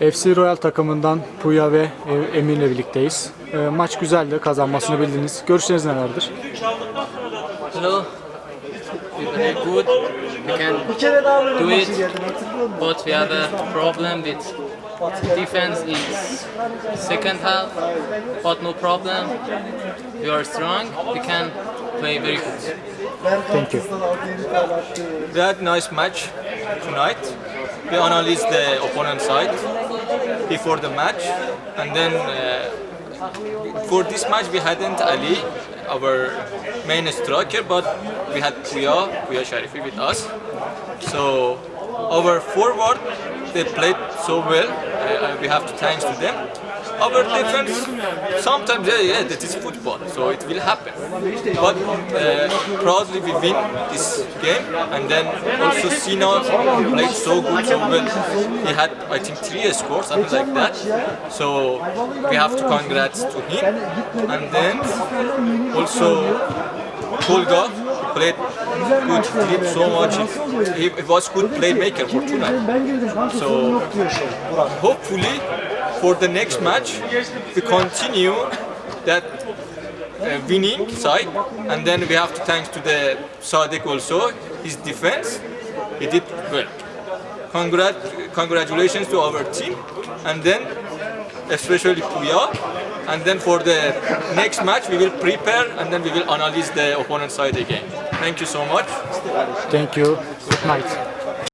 FC Royal takımından Puya ve e, Emir'le birlikteyiz. E, maç güzeldi, kazanmasını bildiniz. Görüşleriniz nelerdir? Hello. Very good. We can do it, but we have a problem with defense is second half, but no problem. We are strong. We can play very good. Thank you. We had nice match tonight. We analyzed the opponent side before the match, and then uh, for this match we hadn't Ali, our main striker, but we had Puya, Puya Sharifi with us. So our forward they played so well. Uh, we have to thanks to them. Our defense sometimes yeah, yeah that is football, so it will happen. But uh, proudly we win this game, and then also Sina played so good, so well. He had I think three scores, something like that. So we have to congrats to him, and then also Tolga played good, dribbled so much. He, he was good playmaker for tonight. So hopefully for the next match we continue that uh, winning side and then we have to thanks to the Sadek also his defense. He did well. Congrat congratulations to our team and then especially Puya. And then for the next match we will prepare and then we will analyze the opponent side again. Thank you so much. Thank you. Good night.